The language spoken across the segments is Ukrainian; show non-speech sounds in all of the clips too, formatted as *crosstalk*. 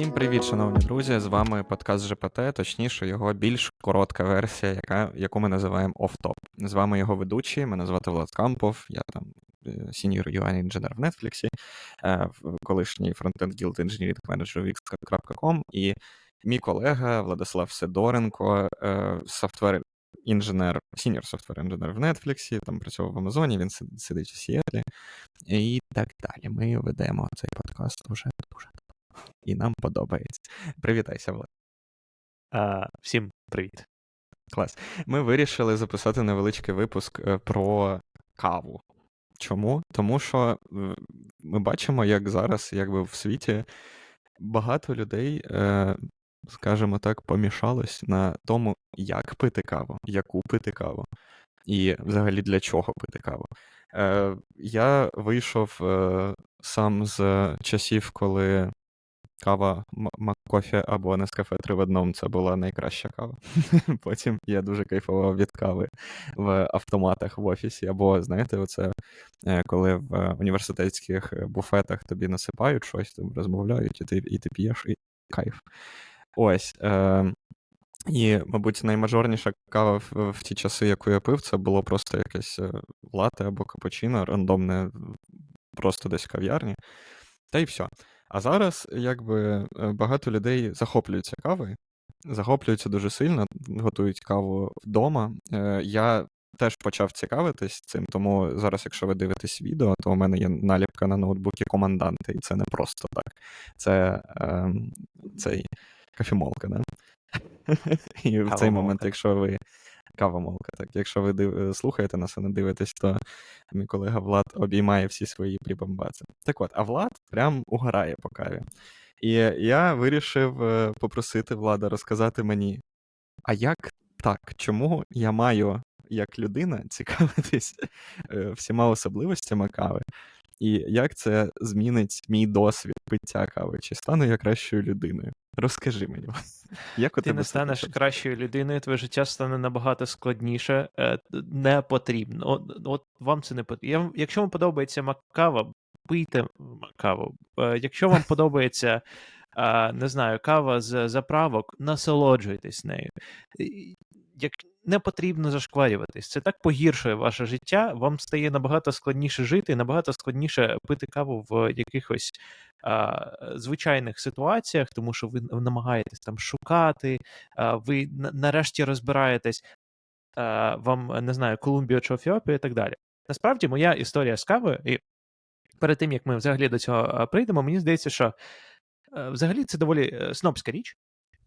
Всім привіт, шановні друзі! З вами подкаст ЖПТ, точніше, його більш коротка версія, яка, яку ми називаємо офтоп. З вами його ведучий, мене звати Влад Кампов, я там senior UI інженер в Netflix, е, колишній фронтенд гілд engineering менеджер Wix.com і мій колега Владислав Сидоренко, софтвер інженер, сіньор софтвер інженер в Netflix, там працював в Амазоні, він сидить у Сіетлі і так далі. Ми ведемо цей подкаст уже дуже і нам подобається. Привітайся, Влад. А, Всім привіт. Клас. Ми вирішили записати невеличкий випуск е, про каву. Чому? Тому що ми бачимо, як зараз, якби в світі багато людей, е, скажімо так, помішалось на тому, як пити каву, яку пити каву, і взагалі для чого пити каву. Е, я вийшов сам з часів, коли Кава Маккофі або Нескафе 3 в одному це була найкраща кава. *laughs* Потім я дуже кайфував від кави в автоматах в офісі. Або, знаєте, оце е, коли в університетських буфетах тобі насипають щось, там розмовляють, і ти і ти п'єш і кайф. Ось. Е, І, мабуть, наймажорніша кава в, в ті часи, яку я пив, це було просто якесь е, лате або капучино, рандомне, просто десь в кав'ярні. Та й все. А зараз, якби е, багато людей захоплюються кавою, захоплюються дуже сильно, готують каву вдома. Е, я теж почав цікавитись цим, тому зараз, якщо ви дивитесь відео, то у мене є наліпка на ноутбуці команданти, і це не просто так. Це е, цей кафемолка, да? *laughs* І в цей момент, якщо ви Кавомолка. Так, якщо ви див... Е, слухаєте нас і не дивитесь, то мій колега Влад обіймає всі свої прибамбаци. Так от, а Влад прям угорає по каві. І я вирішив е, попросити Влада розказати мені, а як так, чому я маю як людина цікавитись е, всіма особливостями кави, і як це змінить мій досвід пиття кави? Чи стану я кращою людиною? Розкажи мені. Як у Ти не станеш це? кращою людиною, твоє життя стане набагато складніше, е, не потрібно. От, от вам це не потрібно. Якщо вам подобається макава, пийте каву. Е, якщо вам *laughs* подобається. Не знаю, кава з заправок, насолоджуйтесь нею. Як не потрібно зашкварюватись. Це так погіршує ваше життя, вам стає набагато складніше жити, набагато складніше пити каву в якихось а, звичайних ситуаціях, тому що ви намагаєтесь там шукати, а, ви нарешті розбираєтесь, а, вам не знаю, Колумбію чи Ефіопію і так далі. Насправді, моя історія з кавою, і перед тим як ми взагалі до цього прийдемо, мені здається, що е, взагалі це доволі е, снобська річ.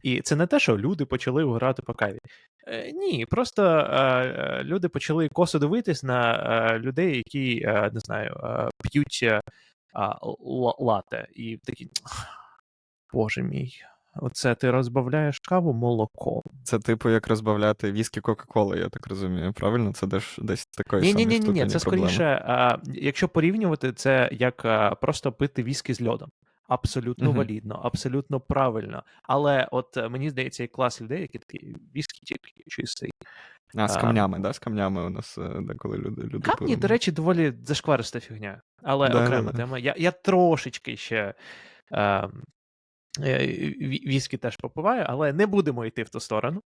І це не те, що люди почали грати по каві. Е, ні, просто е, люди почали косо дивитись на е, людей, які е, не знаю, е, п'ють е, лате. І такі. Боже мій. Оце ти розбавляєш каву молоком. Це, типу, як розбавляти віскі Кока-Коли, я так розумію. Правильно? Це десь десь такої ні, ні, ні, ні, це скоріше, а, якщо порівнювати це як а, просто пити віскі з льодом абсолютно угу. валідно, абсолютно правильно. Але от е, мені здається, є клас людей, які такі віскі тільки чистий. А, з камнями, да? З камнями у нас е, деколи люди. люди Камні, до речі, доволі зашквариста фігня. Але да, окрема да, тема. Я я трошечки ще е, віскі теж попиваю, але не будемо йти в ту сторону.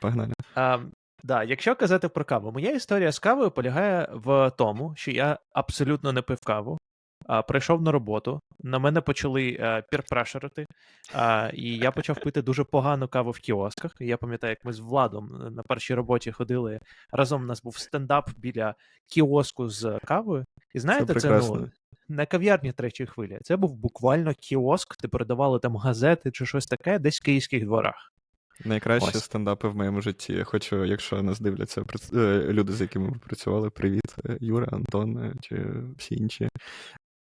Погнали. Е, да, Якщо казати про каву, моя історія з кавою полягає в тому, що я абсолютно не пив каву прийшов на роботу, на мене почали е, пірпрешерити, і я почав пити дуже погану каву в кіосках. Я пам'ятаю, як ми з Владом на першій роботі ходили. Разом у нас був стендап біля кіоску з кавою. І знаєте, це, це ну, не кав'ярні третьої хвилі. Це був буквально кіоск, де передавали там газети чи щось таке, десь в київських дворах. Найкращі Ось. стендапи в моєму житті. Я хочу, якщо нас дивляться е, люди, з якими ви працювали, привіт, е, Юра, Антон чи всі інші.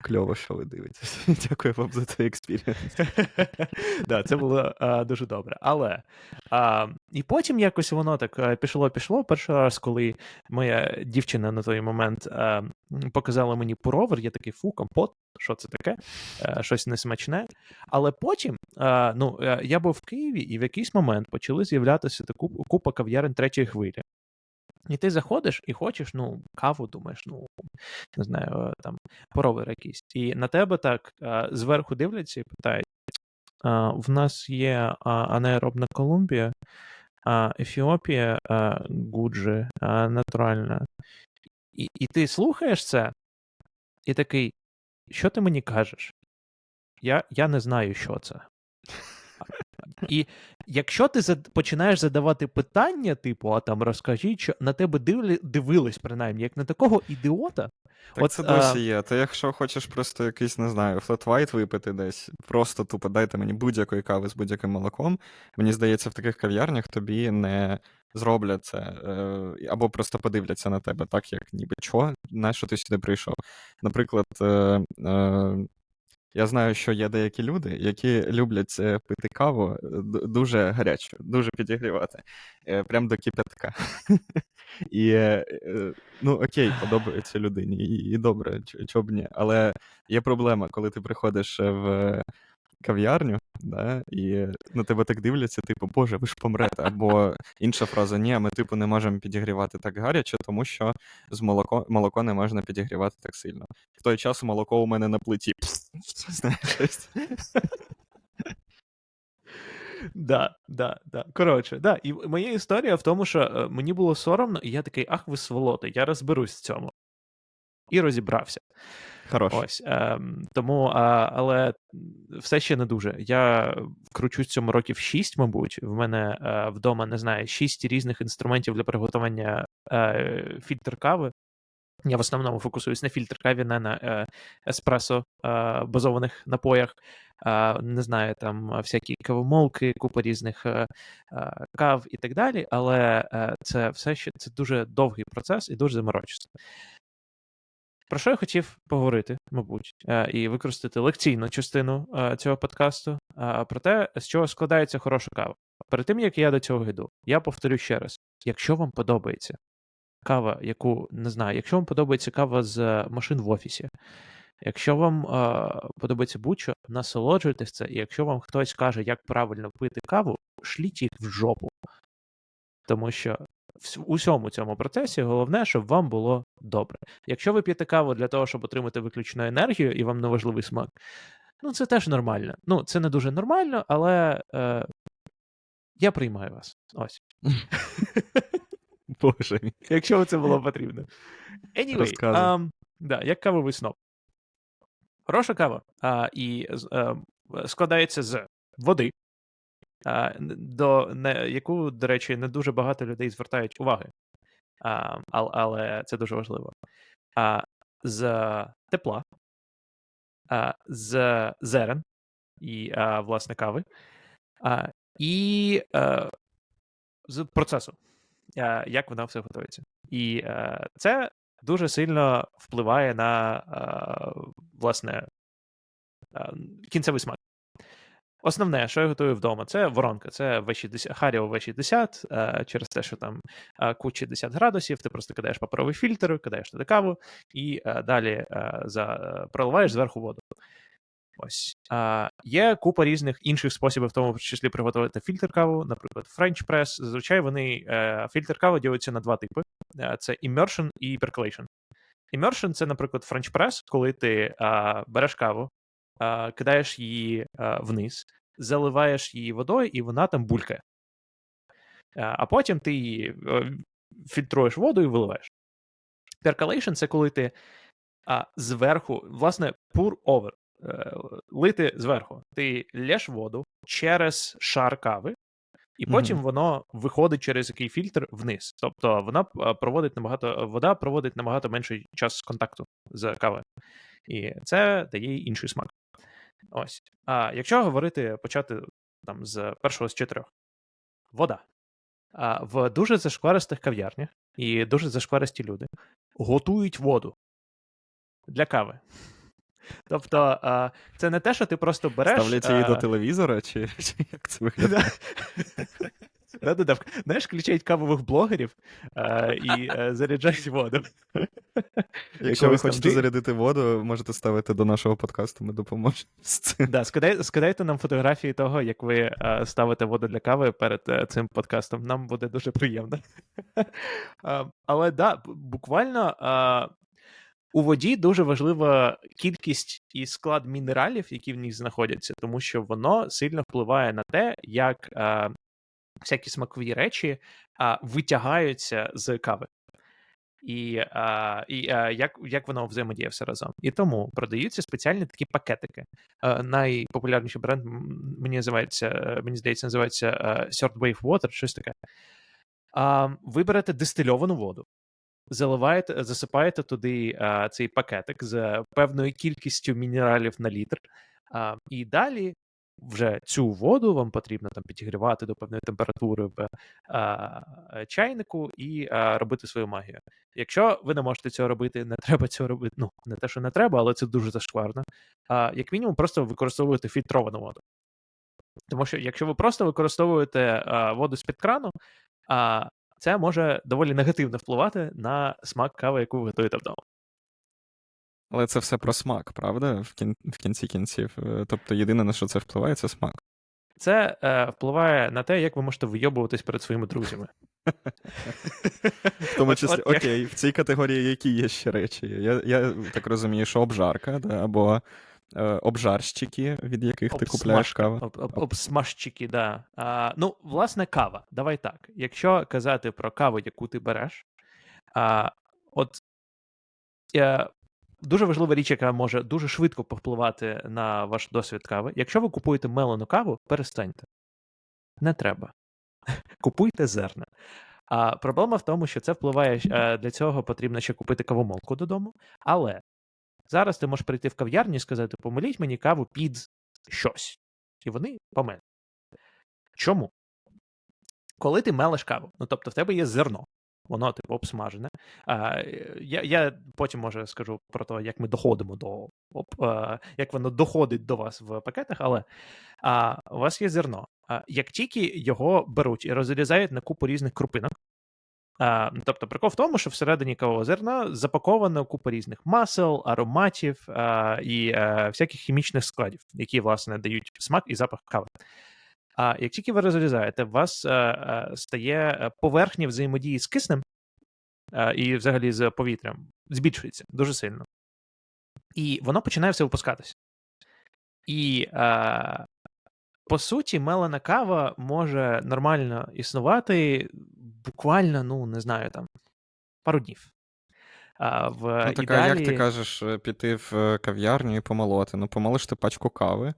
Кльово, що ви дивитесь. *laughs* Дякую вам за цей експірієнс. *laughs* Да, Це було а, дуже добре. Але а, і потім якось воно так пішло-пішло. Перший раз, коли моя дівчина на той момент а, показала мені пуровер, я такий фу, компот, що це таке? А, щось несмачне. Але потім ну, я був в Києві, і в якийсь момент почали з'являтися таку купа кав'ярень третьої хвилі. І ти заходиш і хочеш, ну, каву думаєш, ну, не знаю, там, поровер якийсь. І на тебе так зверху дивляться і питають: в нас є а, анаеробна Колумбія, Ефіопія, а, Гуджі, натуральна. І, і ти слухаєш це, і такий, що ти мені кажеш? Я, Я не знаю, що це. *laughs* І якщо ти зад... починаєш задавати питання, типу, а там розкажіть, що на тебе дивлі... дивились, принаймні, як на такого ідіота. Так От, це досі а, є. Ти якщо хочеш просто якийсь, не знаю, флет-вайт випити десь, просто тупо дайте мені будь-якої кави з будь-яким молоком. Мені здається, в таких кав'ярнях тобі не зроблять це, е, або просто подивляться на тебе, так як ніби чо, на що ти сюди прийшов. Наприклад, е, е, я знаю, що є деякі люди, які люблять е, пити каву е, дуже гарячу, дуже підігрівати, е, прям до кипятка. *laughs* І е, ну окей, подобається людині, і, добре, ч- чого б ні. Але є проблема, коли ти приходиш в кав'ярню, да, і на тебе так дивляться, типу, Боже, ви ж помрете. Або інша фраза: ні, ми типу не можемо підігрівати так гаряче, тому що з молоко, молоко не можна підігрівати так сильно. В той час молоко у мене на плиті. Знаєш, Да, да, да. Коротше, да. І моя історія в тому, що е, мені було соромно, і я такий, ах, ви сволоти, я розберусь в цьому. І розібрався. Хорош. Ось. Ем, тому, а, але все ще не дуже. Я кручусь цьому років 6, мабуть. В мене е, вдома, не знаю, 6 різних інструментів для приготування е, фільтр кави. Я в основному фокусуюсь на фільтр каві, не на е, еспресо е, базованих напоях. Е, не знаю, там всякі кавомолки, купа різних е, е, кав і так далі. Але е, це все ще це дуже довгий процес і дуже заморочиться. Про що я хотів поговорити, мабуть, е, і використати лекційну частину е, цього подкасту е, про те, з чого складається хороша кава. Перед тим як я до цього йду, я повторю ще раз: якщо вам подобається кава, яку не знаю, якщо вам подобається кава з машин в офісі, якщо вам подобається будь-що, насолоджуйтесь це, і якщо вам хтось каже, як правильно пити каву, шліть їх в жопу. Тому що в усьому цьому процесі головне, щоб вам було добре. Якщо ви п'єте каву для того, щоб отримати виключну енергію, і вам неважливий смак, ну це теж нормально. Ну, це не дуже нормально, але е, я приймаю вас. Ось. *laughs* Боже мій. Якщо це було потрібно. Anyway, um, да, як кавовий сноп. Хороша кава а, і а, складається з води, до не, яку, до речі, не дуже багато людей звертають уваги. А, але це дуже важливо. А, з тепла, а, з зерен і, а, власне, кави, а, і а, з процесу, а, як вона все готується. І а, це дуже сильно впливає на а, власне кінцевий смак. Основне, що я готую вдома, це воронка, це V60, Харіо V60, е, через те, що там е, кут 60 градусів, ти просто кидаєш паперовий фільтр, кидаєш туди каву і е, далі за, проливаєш зверху воду. Ось. А, є купа різних інших способів, в тому числі приготувати фільтр каву, наприклад, French Press. Зазвичай вони фільтр кави діляться на два типи: це immersion і percolation. Immersion — це, наприклад, French Press, коли ти е, береш каву, кидаєш її вниз, заливаєш її водою, і вона там булькає. А потім ти її фільтруєш воду і виливаєш. Percolation — це коли ти а, зверху, власне, pour over, е, лити зверху. Ти лєш воду через шар кави, і потім Мгм. воно виходить через який фільтр вниз. Тобто вона проводить набагато, вода проводить набагато менший час контакту з кавою. І це дає інший смак. Ось. А якщо говорити, почати там з першого з чотирьох. Вода. А, в дуже зашкваристих кав'ярнях і дуже зашкваристі люди готують воду для кави. Тобто, а, це не те, що ти просто береш. Ставлять її до телевізора, чи, чи як це *laughs* виглядає? Да-да-да. Знаєш, включають кавових блогерів е, і е, заряджають воду. *laughs* Якщо ви там хочете ди- зарядити воду, можете ставити до нашого подкасту, ми допоможемо з *laughs* цим. Да, скидай, скидайте нам фотографії того, як ви е, ставите воду для кави перед е, цим подкастом. Нам буде дуже приємно. *laughs* Але да, буквально. У воді дуже важлива кількість і склад мінералів, які в ній знаходяться, тому що воно сильно впливає на те, як е, всякі смакові речі е, витягаються з кави. І а, і а, як як воно взаємодіє все разом. І тому продаються спеціальні такі пакетики. А, найпопулярніший бренд мені називається, е, мені здається, називається uh, Third Wave Water, щось таке. А, Ви берете дистильовану воду, заливаєте, засипаєте туди а, цей пакетик з певною кількістю мінералів на літр. А, І далі вже цю воду вам потрібно там підігрівати до певної температури в а, чайнику і а, робити свою магію. Якщо ви не можете цього робити, не треба цього робити. Ну, не те, що не треба, але це дуже зашкварно. А, Як мінімум, просто використовуєте фільтровану воду. Тому що якщо ви просто використовуєте а, воду з-під крану, а, це може доволі негативно впливати на смак кави, яку ви готуєте вдома. Але це все про смак, правда? В кін... в кінці кінців. Е, тобто єдине, на що це впливає, це смак. Це е, впливає на те, як ви можете вийобуватись перед своїми друзями. В тому числі, окей, в цій категорії які є ще речі? Я, я так розумію, що обжарка, да, або е, обжарщики, від яких ти купляєш каву. Об, об, обсмажчики, да. А, ну, власне, кава. Давай так. Якщо казати про каву, яку ти береш, а, от е, дуже важлива річ, яка може дуже швидко повпливати на ваш досвід кави. Якщо ви купуєте мелену каву, перестаньте. Не треба. *laughs* Купуйте зерна. А проблема в тому, що це впливає е, для цього потрібно ще купити кавомолку додому. Але зараз ти можеш прийти в кав'ярню і сказати: помиліть мені каву під щось. І вони помелять. Чому? Коли ти мелеш каву, ну тобто в тебе є зерно, воно типу обсмажене. А, е, я, я потім може скажу про те, як ми доходимо до об, а, як воно доходить до вас в пакетах, але а, у вас є зерно. А, як тільки його беруть і розрізають на купу різних крупинок. А, тобто, прикол в тому, що всередині кавового зерна запаковано купа різних масел, ароматів а, і а, всяких хімічних складів, які, власне, дають смак і запах кави. А як тільки ви розрізаєте, у вас а, а, стає е, поверхня взаємодії з киснем а, і взагалі з повітрям, збільшується дуже сильно. І воно починає все випускатися. І а, по суті, мелена кава може нормально існувати буквально, ну, не знаю, там, пару днів. А, в Ну, так, ідеалі... як ти кажеш, е, піти в е, кав'ярню і помолоти? Ну, помолиш ти пачку кави,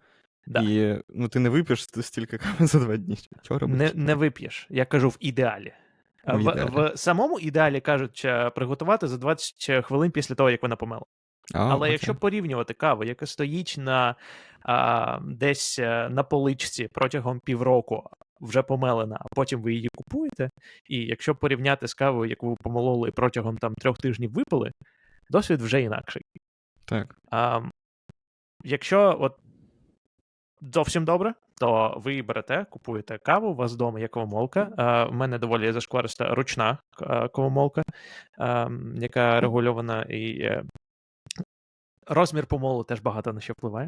Да. і ну, ти не вип'єш стільки кави за два дні. Чого робити? Не, не вип'єш. Я кажу в ідеалі. В В, ідеалі. в самому ідеалі кажуть, е, приготувати за 20 хвилин після того, як вона помела. А, Але окей. якщо порівнювати каву, яка стоїть на а, десь е, на поличці протягом півроку, вже помелена, а потім ви її купуєте. І якщо порівняти з кавою, яку ви помололи протягом там трьох тижнів випили, досвід вже інакший. Так. А, якщо от зовсім добре, то ви берете, купуєте каву, у вас вдома є кавомолка. А, в мене доволі зашквариста ручна а, кавомолка, а, яка регульована і е, розмір помолу теж багато на що впливає.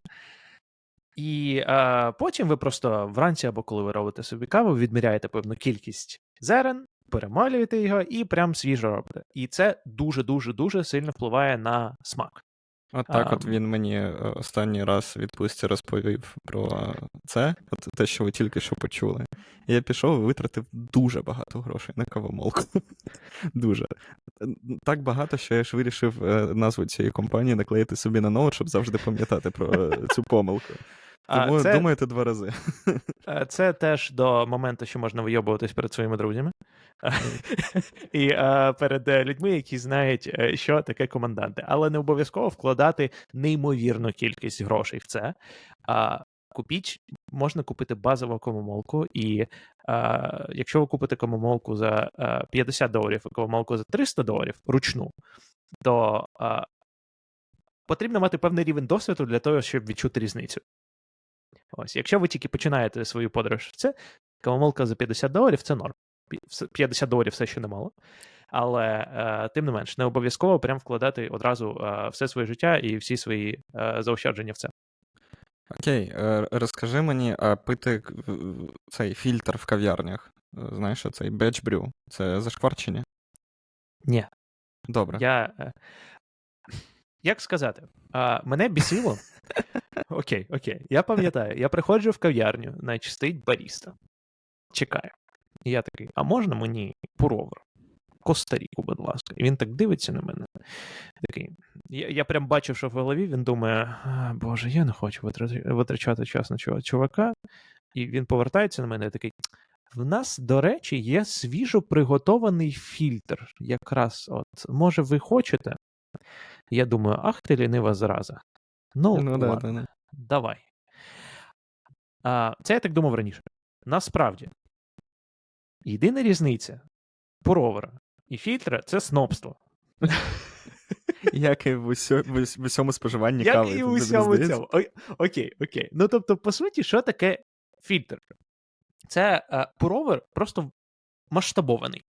І а, потім ви просто вранці або коли ви робите собі каву, відміряєте певну кількість зерен, перемалюєте його і прям свіжо робите. І це дуже-дуже дуже сильно впливає на смак. От так, А, от він мені е, останній раз відпустці розповів про це, от те, що ви тільки що почули. І я пішов і витратив дуже багато грошей на кавомолку. *laughs* Дуже. Так багато, що я ж вирішив е, назву цієї компанії наклеїти собі на ноут, щоб завжди пам'ятати про е, цю помилку. А, Тому це- думайте два рази. Е, Це теж до моменту, що можна вийобуватись перед своїми друзями. *laughs* І е, перед е, людьми, які знають, е, що таке команданти. Але не обов'язково вкладати неймовірну кількість грошей в це. А купіть, можна купити базову комомолку, і е, якщо ви купите комомолку за е, 50 доларів і комомолку за 300 доларів ручну, то е, потрібно мати певний рівень досвіду для того, щоб відчути різницю. Ось, якщо ви тільки починаєте свою подорож це, кавомолка за 50 доларів це норм. Пі- все- 50 доларів все ще немало. Але е, тим не менш, не обов'язково прям вкладати одразу е, все своє життя і всі свої е, заощадження в це. Окей, е, розкажи мені, а пити цей фільтр в кав'ярнях, е, знаєш, цей Batch Brew, це зашкварчення? Ні, Добре. я. е, як сказати, а, мене бісило. *laughs* Окей, окей. Я пам'ятаю, я приходжу в кав'ярню, значить стоїть баріста. Чекає. І я такий, а можна мені пуровер? Коста-Ріку, будь ласка. І він так дивиться на мене. Такий. Я, я прям бачив, що в голові він думає: Боже, я не хочу витрачати час на цього чувака. І він повертається на мене і такий. В нас, до речі, є свіжо приготований фільтр. Якраз от, може, ви хочете? Я думаю, ах ти лінива зраза. Ну, Ну, да, да, да. давай. А, це я так думав раніше. Насправді, єдина різниця пуровера і фільтра це снобство. *laughs* Як і в, усьо, в, в усьому споживанні Як кави. і тобі у не всьому здається? цьому. Окей, окей. Ну тобто, по суті, що таке фільтр? Це е, пуровер просто масштабований.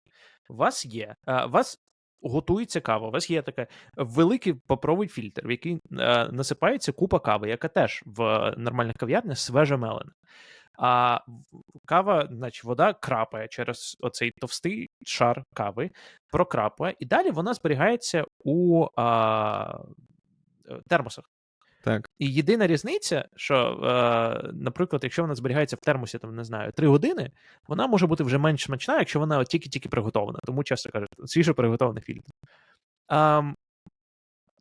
У вас є, е, у вас готується кава, у вас є такий великий паперовий фільтр, в який е, насипається купа кави, яка теж в нормальних кав'ярнях свежа мелена. А кава, значить, вода крапає через оцей товстий шар кави, прокрапує, і далі вона зберігається у а, е, термосах. Так. І єдина різниця, що, е, наприклад, якщо вона зберігається в термосі, там, не знаю, 3 години, вона може бути вже менш смачна, якщо вона тільки-тільки приготована. Тому часто кажуть, свіжо приготований фільтр.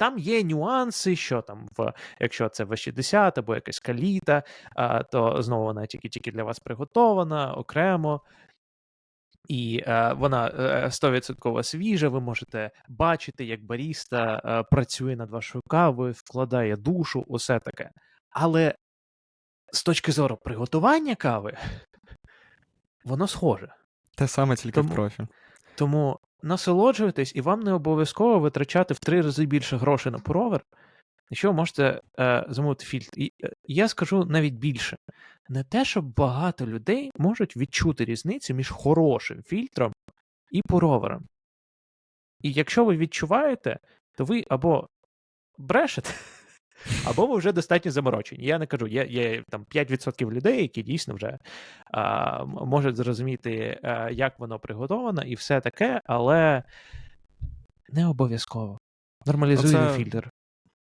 Там є нюанси, що там, в, якщо це В60 або якась каліта, а, то знову вона тільки-тільки для вас приготована окремо. І е, вона е, 100% свіжа, ви можете бачити, як баріста е, працює над вашою кавою, вкладає душу, усе таке. Але з точки зору приготування кави, воно схоже. Те саме тільки Тому- в профі. Тому насолоджуйтесь, і вам не обов'язково витрачати в три рази більше грошей на пуровер, якщо ви можете е, замовити фільтр. І е, я скажу навіть більше: не те, що багато людей можуть відчути різницю між хорошим фільтром і пуровером. І якщо ви відчуваєте, то ви або брешете, або ви вже достатньо заморочені. Я не кажу, є, є там 5% людей, які дійсно вже а, можуть зрозуміти, а, як воно приготовано, і все таке, але не обов'язково. Нормалізуємо фільтр.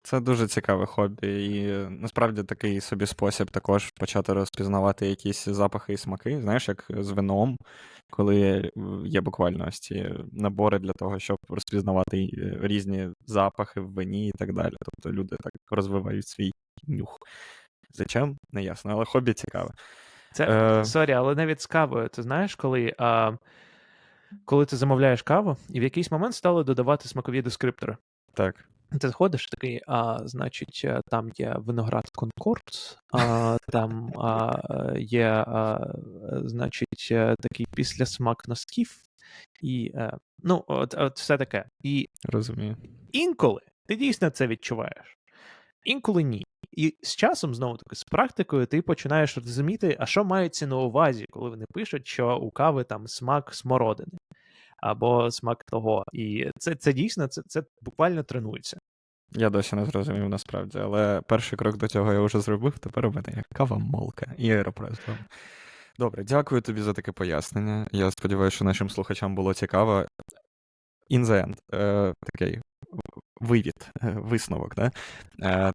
Це дуже цікаве хобі, і е, насправді такий собі спосіб також почати розпізнавати якісь запахи і смаки. Знаєш, як з вином, коли е, є буквально ось ці набори для того, щоб розпізнавати е, різні запахи в вині і так далі. Тобто люди так розвивають свій нюх. Зачем? Не ясно, але хобі цікаве. Це Е, сорі, але навіть з кавою, ти знаєш, коли, а, коли ти замовляєш каву, і в якийсь момент стали додавати смакові дескриптори. так. Ти заходиш такий, а, значить, е, там є виноград Конкорд, а, там а, є, а, значить, е, такий післясмак носків, і е, ну, от, от все таке. І Розумію. інколи ти дійсно це відчуваєш, інколи ні. І з часом, знову таки, з практикою, ти починаєш розуміти, а що мається на увазі, коли вони пишуть, що у кави там смак смородини або смак того. І це, це дійсно це, це буквально тренується. Я досі не зрозумів насправді, але перший крок до цього я вже зробив, тепер у мене є кава молка і аеропрес. Добре, дякую тобі за таке пояснення. Я сподіваюся, що нашим слухачам було цікаво. In the end, е, такий вивід, е, висновок. Да? Е,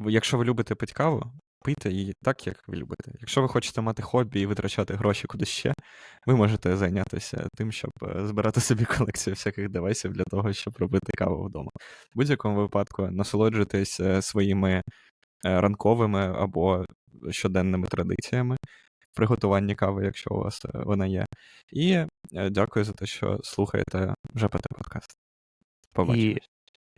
якщо ви любите пити каву, пийте її так, як ви любите. Якщо ви хочете мати хобі і витрачати гроші кудись ще, ви можете зайнятися тим, щоб е, збирати собі колекцію всяких девайсів для того, щоб робити каву вдома. В будь-якому випадку насолоджуйтесь е, своїми е, ранковими або щоденними традиціями в приготуванні кави, якщо у вас вона є. І дякую за те, що слухаєте ЖПТ подкаст. Побачимо.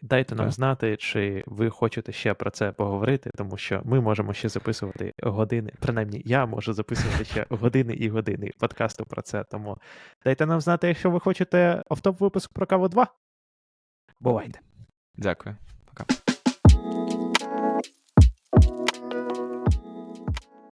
Дайте нам Так. знати, чи ви хочете ще про це поговорити, тому що ми можемо ще записувати години. Принаймні, я можу записувати ще *laughs* години і години подкасту про це. Тому дайте нам знати, якщо ви хочете автоп випуск про каву 2. Бувайте. Дякую. Пока.